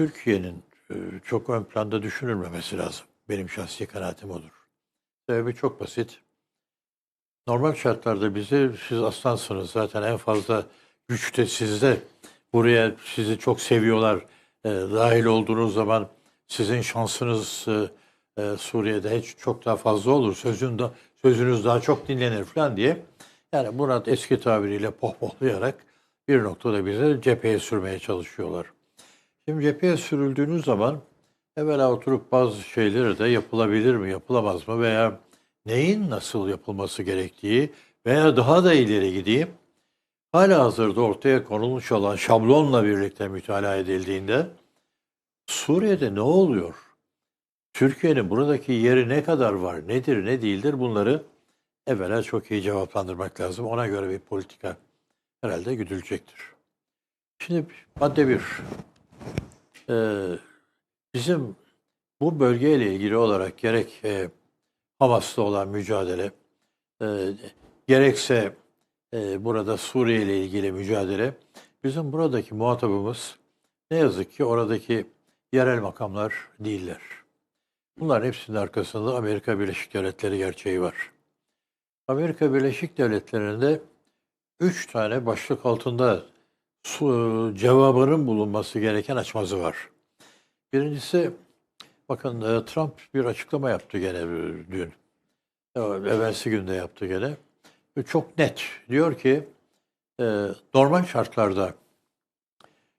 Türkiye'nin e, çok ön planda düşünülmemesi lazım. Benim şahsi kanaatim odur. Sebebi çok basit. Normal şartlarda bizi siz aslansınız zaten en fazla güçte sizde. Buraya sizi çok seviyorlar. E, dahil olduğunuz zaman sizin şansınız e, e, Suriye'de hiç çok daha fazla olur. Sözün da, sözünüz daha çok dinlenir falan diye. Yani buna eski tabiriyle pohpohlayarak bir noktada bize cepheye sürmeye çalışıyorlar. Şimdi cepheye sürüldüğünüz zaman evvela oturup bazı şeyleri de yapılabilir mi, yapılamaz mı veya neyin nasıl yapılması gerektiği veya daha da ileri gideyim, hala hazırda ortaya konulmuş olan şablonla birlikte mütalaa edildiğinde Suriye'de ne oluyor? Türkiye'nin buradaki yeri ne kadar var, nedir, ne değildir bunları evvela çok iyi cevaplandırmak lazım. Ona göre bir politika herhalde güdülecektir. Şimdi madde bir. Ee, bizim bu bölgeyle ilgili olarak gerek e, Hamas'ta olan mücadele, e, gerekse e, burada Suriye ile ilgili mücadele, bizim buradaki muhatabımız ne yazık ki oradaki yerel makamlar değiller. Bunların hepsinin arkasında Amerika Birleşik Devletleri gerçeği var. Amerika Birleşik Devletleri'nde üç tane başlık altında cevabının bulunması gereken açmazı var. Birincisi, bakın e, Trump bir açıklama yaptı gene e, dün. E, Evvelsi günde yaptı gene. Çok net. Diyor ki, e, normal şartlarda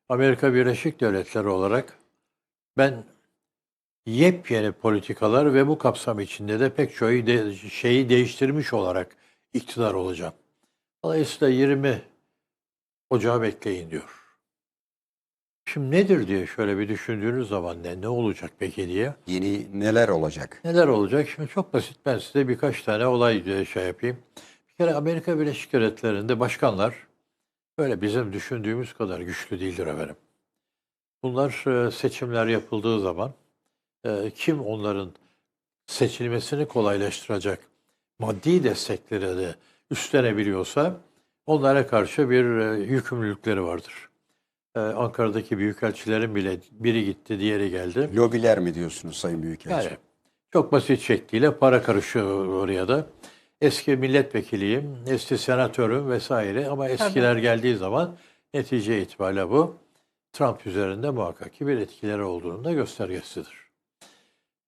Amerika Birleşik Devletleri olarak ben yepyeni politikalar ve bu kapsam içinde de pek de, şeyi değiştirmiş olarak iktidar olacağım. Dolayısıyla 20 Ocağı bekleyin diyor. Şimdi nedir diye şöyle bir düşündüğünüz zaman ne, ne olacak peki diye. Yeni neler olacak? Neler olacak? Şimdi çok basit ben size birkaç tane olay diye şey yapayım. Bir kere Amerika Birleşik Devletleri'nde başkanlar böyle bizim düşündüğümüz kadar güçlü değildir efendim. Bunlar e, seçimler yapıldığı zaman e, kim onların seçilmesini kolaylaştıracak maddi destekleri de üstlenebiliyorsa onlara karşı bir e, yükümlülükleri vardır. E, Ankara'daki büyükelçilerin bile biri gitti, diğeri geldi. Lobiler mi diyorsunuz Sayın Büyükelçi? Yani çok basit şekliyle para karışıyor oraya da. Eski milletvekiliyim, eski senatörüm vesaire ama eskiler geldiği zaman netice itibariyle bu Trump üzerinde muhakkak ki bir etkileri olduğunun da göstergesidir.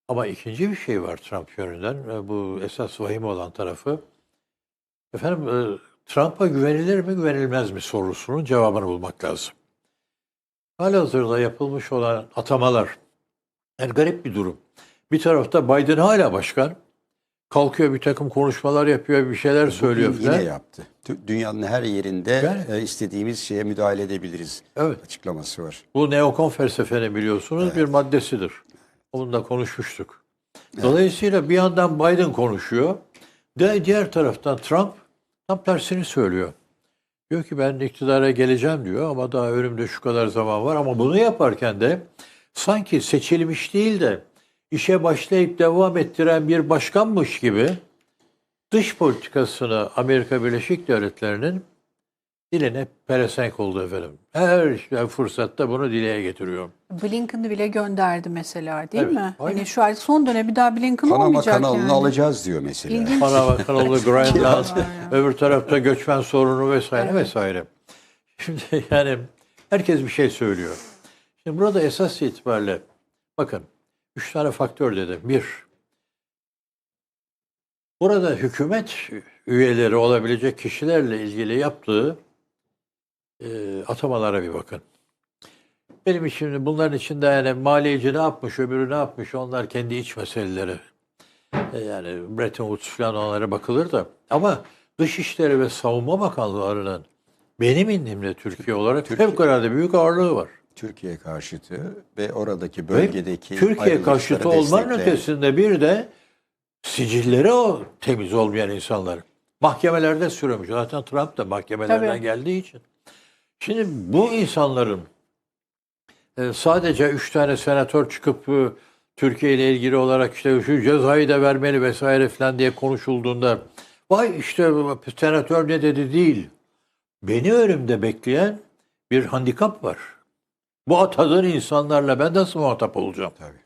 Ama ikinci bir şey var Trump yönünden. e, Bu esas vahim olan tarafı. Efendim Trump'a güvenilir mi güvenilmez mi sorusunun cevabını bulmak lazım. Halihazırda yapılmış olan atamalar yani garip bir durum. Bir tarafta Biden hala başkan. Kalkıyor bir takım konuşmalar yapıyor, bir şeyler söylüyor Bugün falan. Yine yaptı. Dünyanın her yerinde Yani- e, istediğimiz şeye müdahale edebiliriz Evet. açıklaması var. Bu neokon felsefenin biliyorsunuz bir maddesidir. Onu da konuşmuştuk. Dolayısıyla bir yandan Biden konuşuyor. De diğer taraftan Trump tam tersini söylüyor. Diyor ki ben iktidara geleceğim diyor ama daha önümde şu kadar zaman var. Ama bunu yaparken de sanki seçilmiş değil de işe başlayıp devam ettiren bir başkanmış gibi dış politikasını Amerika Birleşik Devletleri'nin diline pelesenk oldu efendim. Her işte fırsatta bunu dileye getiriyor. Blinken'ı bile gönderdi mesela değil Evet, mi? aynen. Hani şu an son dönem bir daha Blinken Panama olmayacak kanalını yani. alacağız diyor mesela. İlginç. Panama kanalı, Aynen. öbür tarafta göçmen sorunu vesaire Evet. vesaire. Şimdi yani herkes bir şey söylüyor. Şimdi burada esas itibariyle bakın üç tane faktör dedim. Bir, burada hükümet üyeleri olabilecek kişilerle ilgili yaptığı e, atamalara bir bakın. Benim için bunların içinde yani maliyeci ne yapmış, öbürü ne yapmış onlar kendi iç meseleleri. E, Yani Bretton Woods falan onlara bakılır da. Ama Dışişleri ve Savunma Bakanlığı'nın benim indimde Türkiye olarak Türkiye- fevkalade büyük ağırlığı var. Türkiye karşıtı ve oradaki Ve bölgedeki Türkiye ayrılıkları karşıtı olmanın ötesinde bir de sicilleri o temiz olmayan insanlar. Mahkemelerde sürüyormuş. Zaten Trump da mahkemelerden Tabii. geldiği için. Şimdi bu insanların e, sadece üç tane senatör çıkıp e, Türkiye ile ilgili olarak işte şu cezayı da vermeli vesaire falan diye konuşulduğunda vay işte senatör ne dedi değil. Beni önümde bekleyen bir handikap var. Bu atadığın insanlarla ben nasıl muhatap olacağım? tabii.